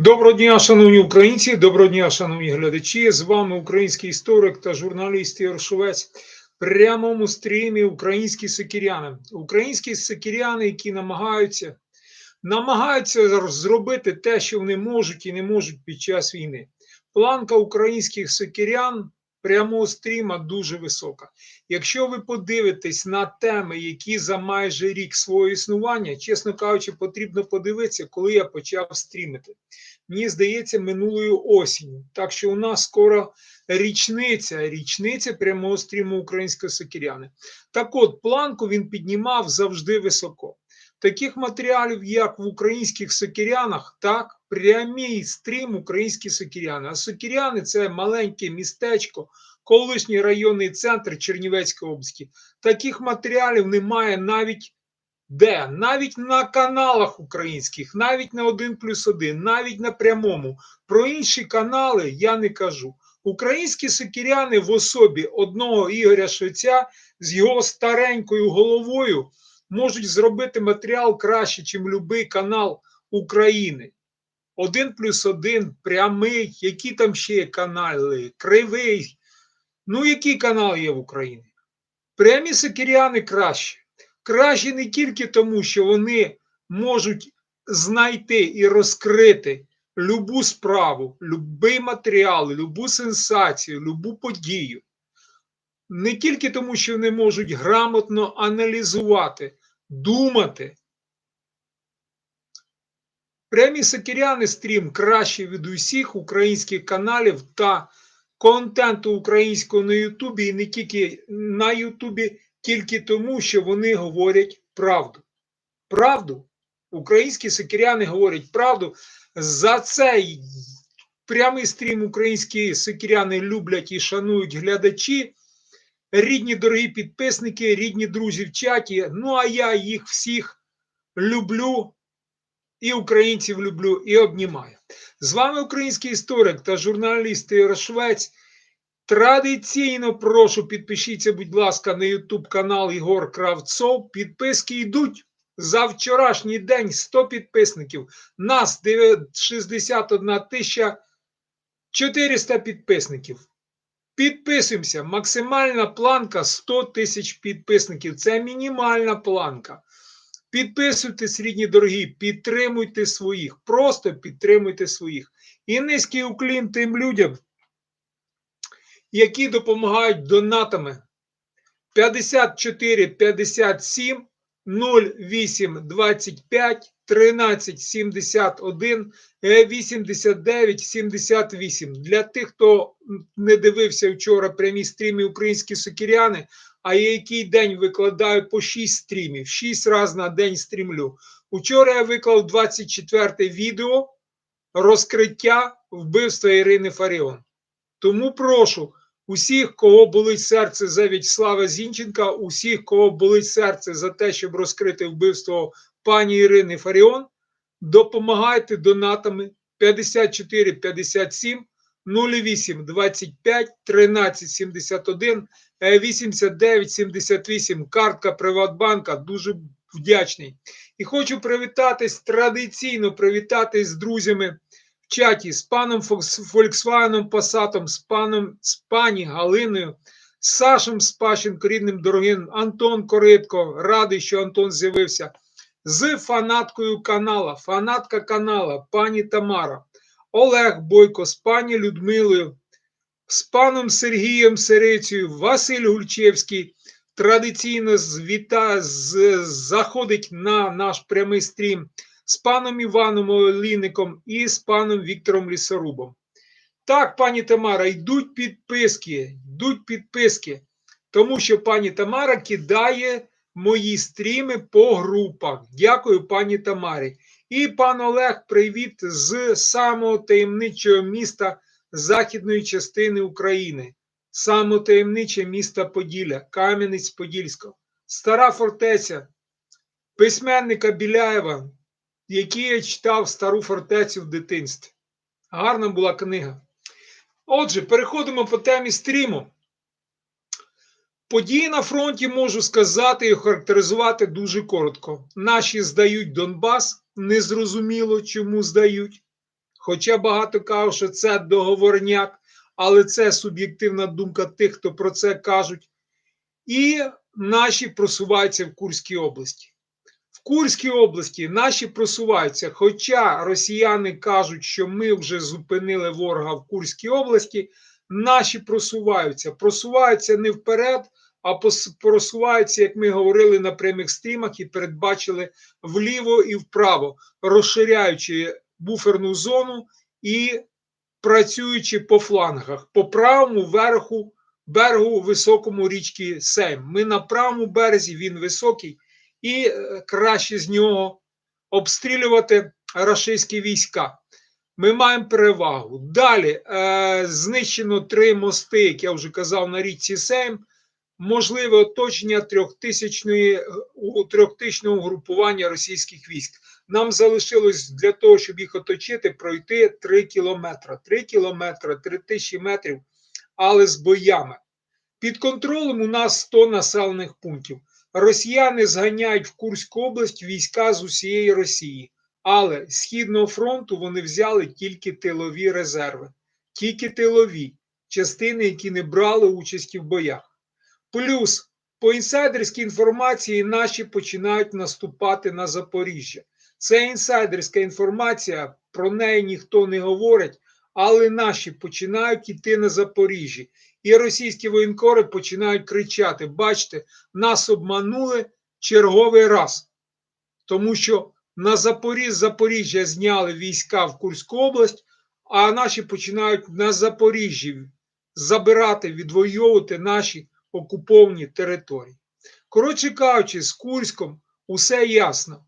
Доброго дня, шановні українці, доброго дня, шановні глядачі. З вами український історик та журналіст Єршовець. Прямому стрімі українські сикіряни. Українські сикіряни, які намагаються намагаються зробити те, що вони можуть і не можуть під час війни. Планка українських сикірян прямого стріма дуже висока. Якщо ви подивитесь на теми, які за майже рік свого існування, чесно кажучи, потрібно подивитися, коли я почав стрімити. Мені здається, минулою осінню. Так що у нас скоро річниця, річниця прямого стріму української сокиряни. Так от, планку він піднімав завжди високо. Таких матеріалів, як в українських сокирянах, так, прямий стрім українські сокиряни. А сокиряни це маленьке містечко, колишній районний центр Чернівецької області. Таких матеріалів немає навіть де? Навіть на каналах українських, навіть на 1 плюс 1, навіть на прямому. Про інші канали я не кажу. Українські сокиряни в особі одного Ігоря Швеця з його старенькою головою можуть зробити матеріал краще, ніж будь-який канал України. Один плюс один, прямий, які там ще є канали, кривий. Ну, який канал є в Україні? Прямі сокиряни краще. Краще не тільки тому, що вони можуть знайти і розкрити любу справу, любий матеріал, любу сенсацію, любу подію. Не тільки тому, що вони можуть грамотно аналізувати, думати. Прямі сокиряни стрім краще від усіх українських каналів та контенту українського на Ютубі, і не тільки на Ютубі, тільки тому, що вони говорять правду. Правду. Українські сокиряни говорять правду. За цей прямий стрім українські сокиряни люблять і шанують глядачі. Рідні дорогі підписники, рідні друзі в чаті. Ну, а я їх всіх люблю, і українців люблю, і обнімаю. З вами український історик та журналіст Ігор Швець. Традиційно прошу підпишіться, будь ласка, на YouTube канал Ігор Кравцов. Підписки йдуть за вчорашній день 100 підписників. Нас 61 тисяча 400 підписників. Підписуємося. Максимальна планка 100 тисяч підписників. Це мінімальна планка. Підписуйтесь, рідні дорогі, підтримуйте своїх. Просто підтримуйте своїх. І низький уклін тим людям які допомагають донатами 54 57 08 25 13 71 89 78. Для тих, хто не дивився вчора прямі стріми українські сокіряни, а я який день викладаю по 6 стрімів, 6 разів на день стрімлю. Учора я виклав 24 відео розкриття вбивства Ірини Фаріон. Тому прошу усіх, кого болить серце за В'ячеслава Зінченка, усіх, кого болить серце за те, щоб розкрити вбивство пані Ірини Фаріон, допомагайте донатами 54 57 08 25 13 71 89 78. Картка Приватбанка. Дуже вдячний. І хочу привітатись традиційно привітатись з друзями чаті з паном Volkswagen Passat, з паном з пані Галиною, Сашем Спащенко, рідним дорогим, Антон Коритко, радий, що Антон з'явився. З фанаткою канала, фанатка канала, пані Тамара, Олег Бойко, з пані Людмилою, з паном Сергієм Серецею, Василь Гульчевський традиційно звіта, з, заходить на наш прямий стрім з паном Іваном Олійником і з паном Віктором Лісорубом. Так, пані Тамара, йдуть підписки, йдуть підписки, тому що пані Тамара кидає мої стріми по групах. Дякую, пані Тамарі. І пан Олег, привіт з самого таємничого міста західної частини України. Саме таємниче місто Поділля, Кам'янець-Подільського, Стара фортеця, письменника Біляєва, які я читав стару фортецю в дитинстві. Гарна була книга. Отже, переходимо по темі стріму. Події на фронті можу сказати і характеризувати дуже коротко. Наші здають Донбас, незрозуміло, чому здають. Хоча багато кажуть, що це договорняк, але це суб'єктивна думка тих, хто про це кажуть. І наші просуваються в Курській області. В Курській області наші просуваються, хоча росіяни кажуть, що ми вже зупинили ворога в Курській області, наші просуваються. Просуваються не вперед, а просуваються, як ми говорили на прямих стрімах і передбачили вліво і вправо, розширяючи буферну зону і працюючи по флангах, по правому верху берегу високому річки Сейм. Ми на правому березі, він високий, і е, краще з нього обстрілювати рашистські війська. Ми маємо перевагу. Далі е, знищено три мости, як я вже казав, на річці Сейм. Можливе оточення трьохтисячної трьохтисячного угрупування російських військ. Нам залишилось для того, щоб їх оточити, пройти 3 кілометри. 3 кілометри, 3 тисячі метрів, але з боями. Під контролем у нас 100 населених пунктів. Росіяни зганяють в Курську область війська з усієї Росії, але з Східного фронту вони взяли тільки тилові резерви, тільки тилові частини, які не брали участі в боях. Плюс по інсайдерській інформації наші починають наступати на Запоріжжя. Це інсайдерська інформація, про неї ніхто не говорить, але наші починають йти на Запоріжжя. І російські воєнкори починають кричати: бачите, нас обманули черговий раз. Тому що на Запоріж, Запоріжжя зняли війська в Курську область, а наші починають на Запоріжжі забирати, відвоювати наші окуповані території. Коротше кажучи, з Курськом усе ясно.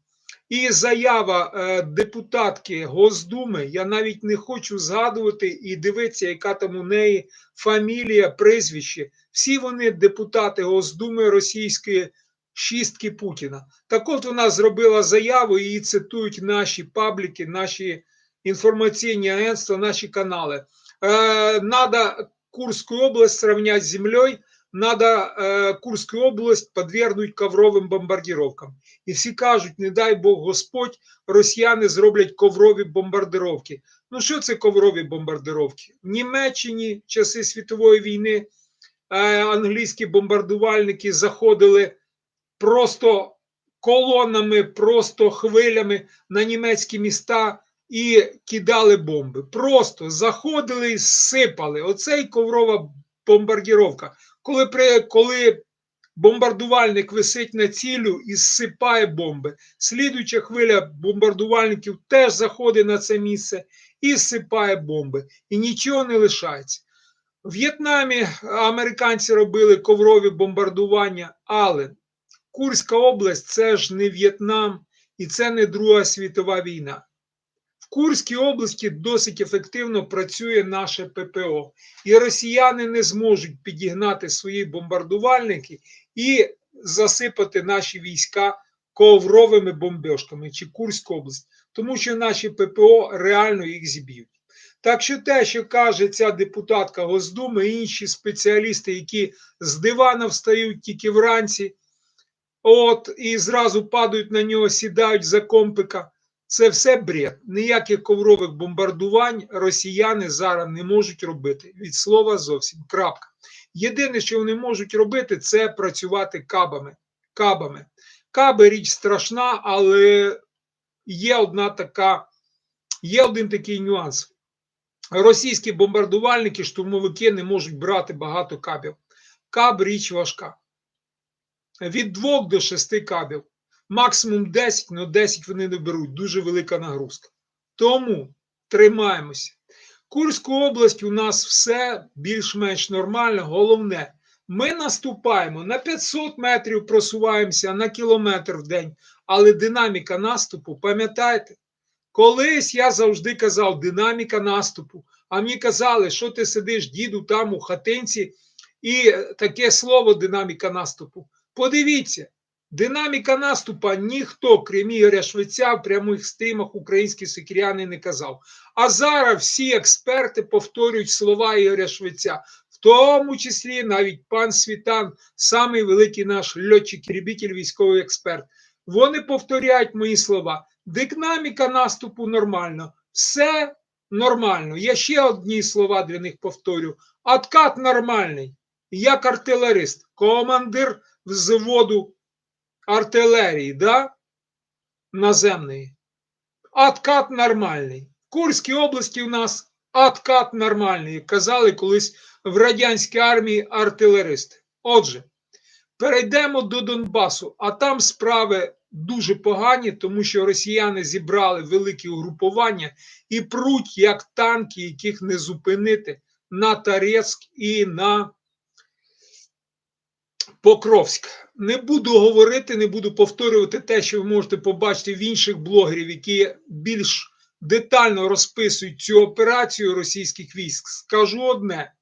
І заява е, депутатки Госдуми, я навіть не хочу згадувати і дивитися, яка там у неї фамілія, прізвище. Всі вони депутати Госдуми російської шістки Путіна. Так от вона зробила заяву, її цитують наші пабліки, наші інформаційні агентства, наші канали. Е, надо Курскую область сравнять с землей, надо э, Курскую область подвергнуть ковровим бомбардировкам. І всі кажуть, не дай Бог Господь, росіяни зроблять коврові бомбардировки. Ну що це коврові бомбардировки? В Німеччині часи світової війни е, англійські бомбардувальники заходили просто колонами, просто хвилями на німецькі міста і кидали бомби. Просто заходили і сипали. Оце й коврова бомбардіровка. Коли, при, коли бомбардувальник висить на цілю і зсипає бомби, слідуюча хвиля бомбардувальників теж заходить на це місце і зсипає бомби. І нічого не лишається. В В'єтнамі американці робили коврові бомбардування, але Курська область це ж не В'єтнам і це не Друга світова війна. В Курській області досить ефективно працює наше ППО, і росіяни не зможуть підігнати свої бомбардувальники і засипати наші війська ковровими бомбежками чи Курську область, тому що наші ППО реально їх зіб'ють. Так що те, що каже ця депутатка Госдуми, і інші спеціалісти, які з дивана встають тільки вранці, от і зразу падають на нього, сідають за компика. Це все бред. Ніяких коврових бомбардувань росіяни зараз не можуть робити. Від слова зовсім. Крапка. Єдине, що вони можуть робити, це працювати кабами. Кабами. Каби річ страшна, але є одна така, є один такий нюанс. Російські бомбардувальники, штурмовики не можуть брати багато кабів. Каб річ важка. Від 2 до 6 кабів максимум 10, але 10 вони не беруть, дуже велика нагрузка. Тому тримаємося. Курську область у нас все більш-менш нормально. Головне, ми наступаємо на 500 метрів, просуваємося на кілометр в день, але динаміка наступу, пам'ятаєте? Колись я завжди казав, динаміка наступу. А мені казали, що ти сидиш, діду, там у хатинці, і таке слово динаміка наступу. Подивіться, Динаміка наступа ніхто, крім Ігоря Швеця, в прямих стрімах українські сикіряни не казав. А зараз всі експерти повторюють слова Ігоря Швеця, в тому числі навіть пан Світан, самий великий наш льотчик, любитель, військовий експерт. Вони повторяють мої слова. Динаміка наступу нормально, все нормально. Я ще одні слова для них повторю. Откат нормальний. Як артилерист, командир взводу артилерії, да? наземної. Откат нормальний. В Курській області у нас откат нормальний. Казали колись в радянській армії артилеристи. Отже, перейдемо до Донбасу, а там справи дуже погані, тому що росіяни зібрали великі угрупування і пруть як танки, яких не зупинити на Тарецьк і на Покровськ. Не буду говорити, не буду повторювати те, що ви можете побачити в інших блогерів, які більш детально розписують цю операцію російських військ. Скажу одне: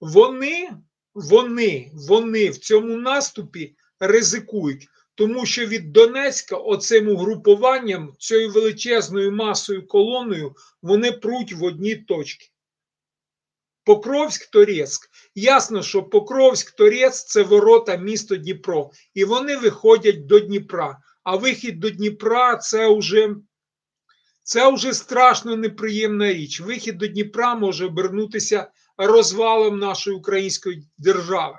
вони, вони, вони в цьому наступі ризикують, тому що від Донецька оцим угрупуванням, цією величезною масою колоною, вони пруть в одні точки. Покровськ, Торецьк. Ясно, що Покровськ, Торець це ворота місто Дніпро, і вони виходять до Дніпра. А вихід до Дніпра це вже, це вже страшно неприємна річ. Вихід до Дніпра може обернутися розвалом нашої української держави.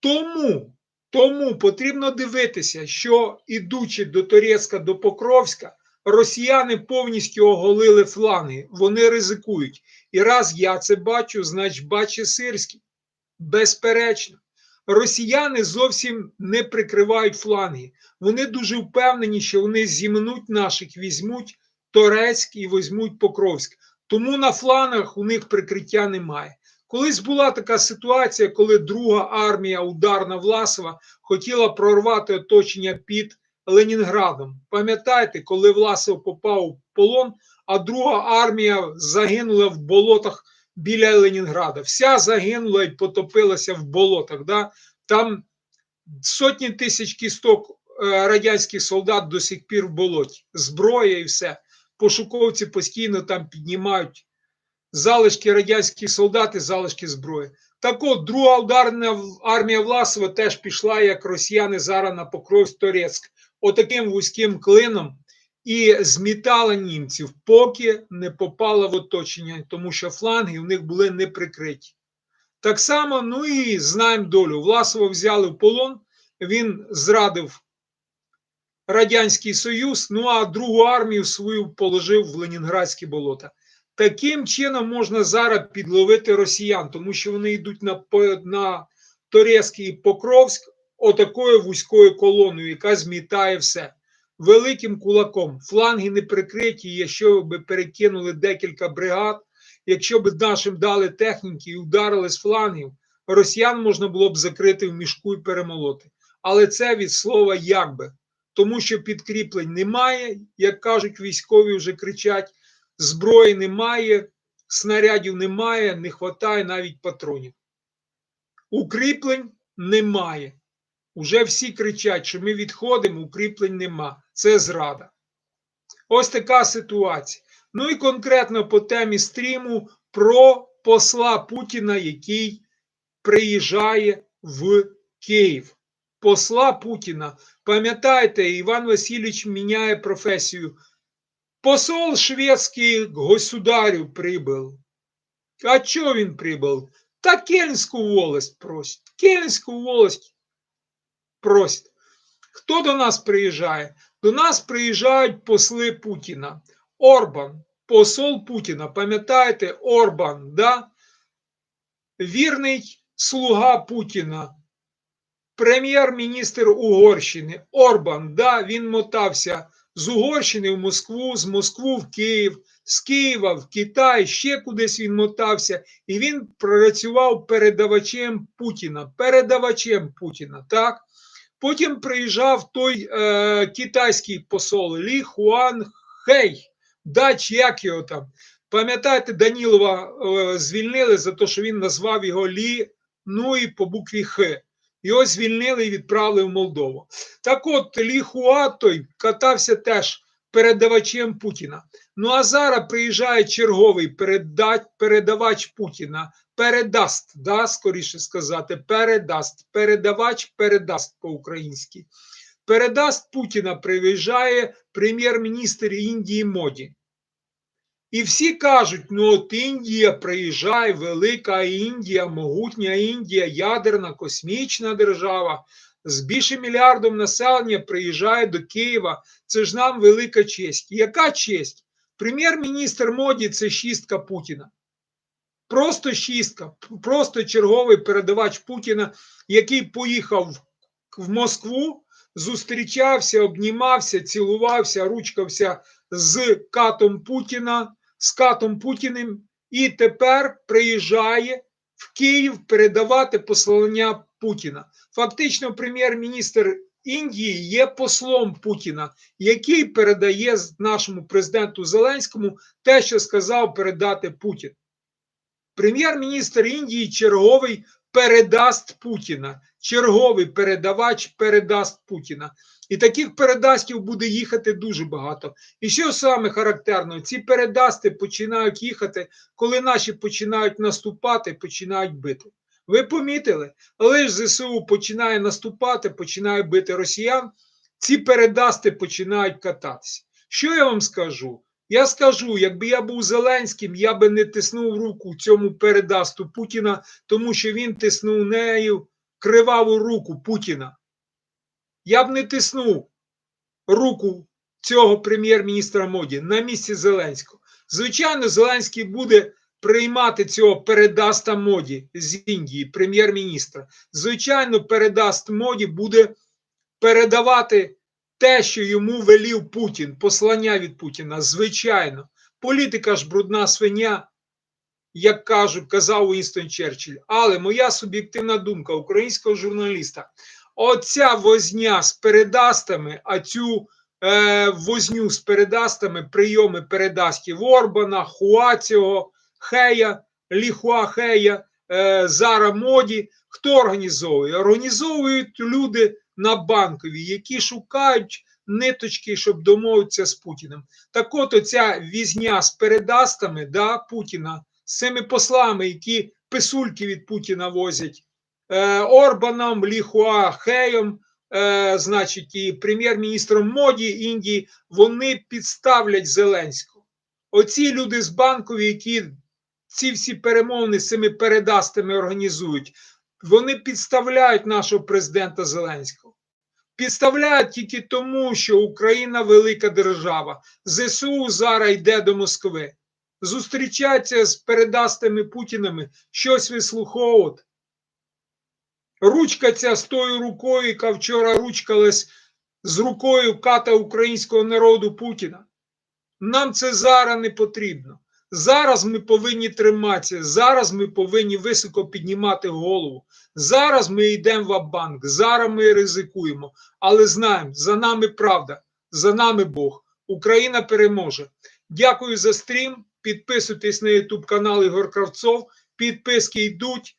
Тому, тому потрібно дивитися, що ідучи до Торецька, до Покровська, росіяни повністю оголили фланги, вони ризикують. І раз я це бачу, значить бачить Сирський. Безперечно, росіяни зовсім не прикривають фланги. Вони дуже впевнені, що вони зімнуть наших, візьмуть Торецьк і візьмуть Покровськ. Тому на флангах у них прикриття немає. Колись була така ситуація, коли друга армія ударна Власова хотіла прорвати оточення під Ленінградом. Пам'ятаєте, коли Власов попав в полон, а друга армія загинула в болотах біля Ленінграда. Вся загинула і потопилася в болотах. Да? Там сотні тисяч кісток е, радянських солдат до сих пір в болоті, зброя і все. Пошуковці постійно там піднімають залишки радянських солдат і залишки зброї. Так от, друга ударна армія Власова теж пішла, як росіяни зараз на Покровськ Торецьк, отаким вузьким клином і змітала німців, поки не попала в оточення, тому що фланги в них були не прикриті. Так само, ну і знаємо долю. Власова взяли в полон, він зрадив Радянський Союз, ну а другу армію свою положив в Ленінградські болота. Таким чином можна зараз підловити росіян, тому що вони йдуть на на Торецький і Покровськ отакою вузькою колоною, яка змітає все. Великим кулаком. Фланги не прикриті, якщо б перекинули декілька бригад, якщо б нашим дали техніки і ударили з флангів, росіян можна було б закрити в мішку і перемолоти. Але це від слова якби. Тому що підкріплень немає, як кажуть військові, вже кричать зброї немає, снарядів немає, не вистачає навіть патронів. Укріплень немає. Уже всі кричать, що ми відходимо, укріплень нема. Це зрада. Ось така ситуація. Ну і конкретно по темі стріму про посла Путіна, який приїжджає в Київ. Посла Путіна. Пам'ятаєте, Іван Васильович міняє професію. Посол шведский к государю прибыл. А чё він прибыл? Та Кельнську волость просить. Кельнську волость просить. Хто до нас приїжджає? До нас приїжджають посли Путіна. Орбан, посол Путіна. Пам'ятаєте, Орбан, да? вірний слуга Путіна, прем'єр-міністр Угорщини. Орбан, да, він мотався з Угорщини в Москву, з Москву в Київ, з Києва в Китай, ще кудись він мотався, і він працював передавачем Путіна, передавачем Путіна. так? Потім приїжджав той е, китайський посол Лі Хуан Хей, дач як його там. Пам'ятаєте, Данілова е, звільнили за те, що він назвав його Лі, ну і по букві Х. Його звільнили і відправили в Молдову. Так от Лі Хуа той катався теж передавачем Путіна. Ну а зараз приїжджає черговий передать, передавач Путіна, передаст, да, скоріше сказати, передаст, передавач передаст по-українськи. Передаст Путіна приїжджає прем'єр-міністр Індії Моді. І всі кажуть: ну от Індія приїжджає, велика Індія, могутня Індія, ядерна космічна держава з більше мільярдом населення приїжджає до Києва. Це ж нам велика честь. Яка честь? Прем'єр-міністр Моді це шістка Путіна. Просто шістка, просто черговий передавач Путіна, який поїхав в- Москву, зустрічався, обнімався, цілувався, ручкався з катом Путіна, з катом Путіним, і тепер приїжджає в Київ передавати послання Путіна. Фактично, прем'єр-міністр Індії є послом Путіна, який передає нашому президенту Зеленському те, що сказав передати Путін. Прем'єр-міністр Індії черговий передасть Путіна. Черговий передавач передасть Путіна. І таких передастів буде їхати дуже багато. І що саме характерно, ці передасти починають їхати, коли наші починають наступати, починають бити. Ви помітили, але ж ЗСУ починає наступати, починає бити росіян, ці передасти починають кататися. Що я вам скажу? Я скажу, якби я був Зеленським, я би не тиснув руку цьому передасту Путіна, тому що він тиснув нею криваву руку Путіна. Я б не тиснув руку цього прем'єр-міністра Моді на місці Зеленського. Звичайно, Зеленський буде приймати цього передаста моді з Індії, прем'єр-міністра. Звичайно, передаст моді буде передавати те, що йому велів Путін, послання від Путіна. Звичайно, політика ж брудна свиня, як кажуть, казав Уінстон Черчилль. Але моя суб'єктивна думка українського журналіста. Оця возня з передастами, а цю е, возню з передастами, прийоми передастів Орбана, Хуаціо, Хея, Ліхуа Хея, е, Зара Моді. Хто організовує? Організовують люди на банкові, які шукають ниточки, щоб домовитися з Путіним. Так от оця візня з передастами да, Путіна, з цими послами, які писульки від Путіна возять, е, Орбаном, Ліхуа Хеєм, е, значить, і прем'єр-міністром Моді Індії, вони підставлять Зеленського. Оці люди з банкові, які ці всі перемовини з цими передастами організують, вони підставляють нашого президента Зеленського. Підставляють тільки тому, що Україна велика держава. ЗСУ зараз йде до Москви. Зустрічаться з передастими Путінами, щось вислуховувати. Ручка з тою рукою, яка вчора ручкалась з рукою ката українського народу Путіна. Нам це зараз не потрібно. Зараз ми повинні триматися, зараз ми повинні високо піднімати голову. Зараз ми йдемо в банк, зараз ми ризикуємо, але знаємо, за нами правда, за нами Бог. Україна переможе. Дякую за стрім. Підписуйтесь на YouTube канал Ігор Кравцов. Підписки йдуть.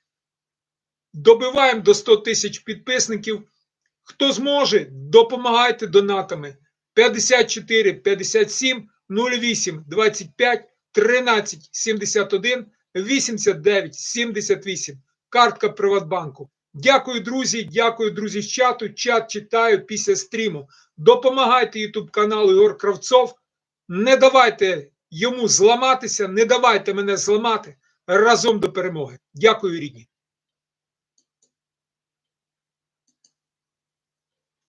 Добиваємо до 100 тисяч підписників. Хто зможе, допомагайте донатами 54 57 08 25 13 71 89 78. Картка Приватбанку. Дякую, друзі. Дякую, друзі, з чату. Чат читаю після стріму. Допомагайте YouTube каналу Ігор Кравцов. Не давайте йому зламатися, не давайте мене зламати разом до перемоги. Дякую, рідні.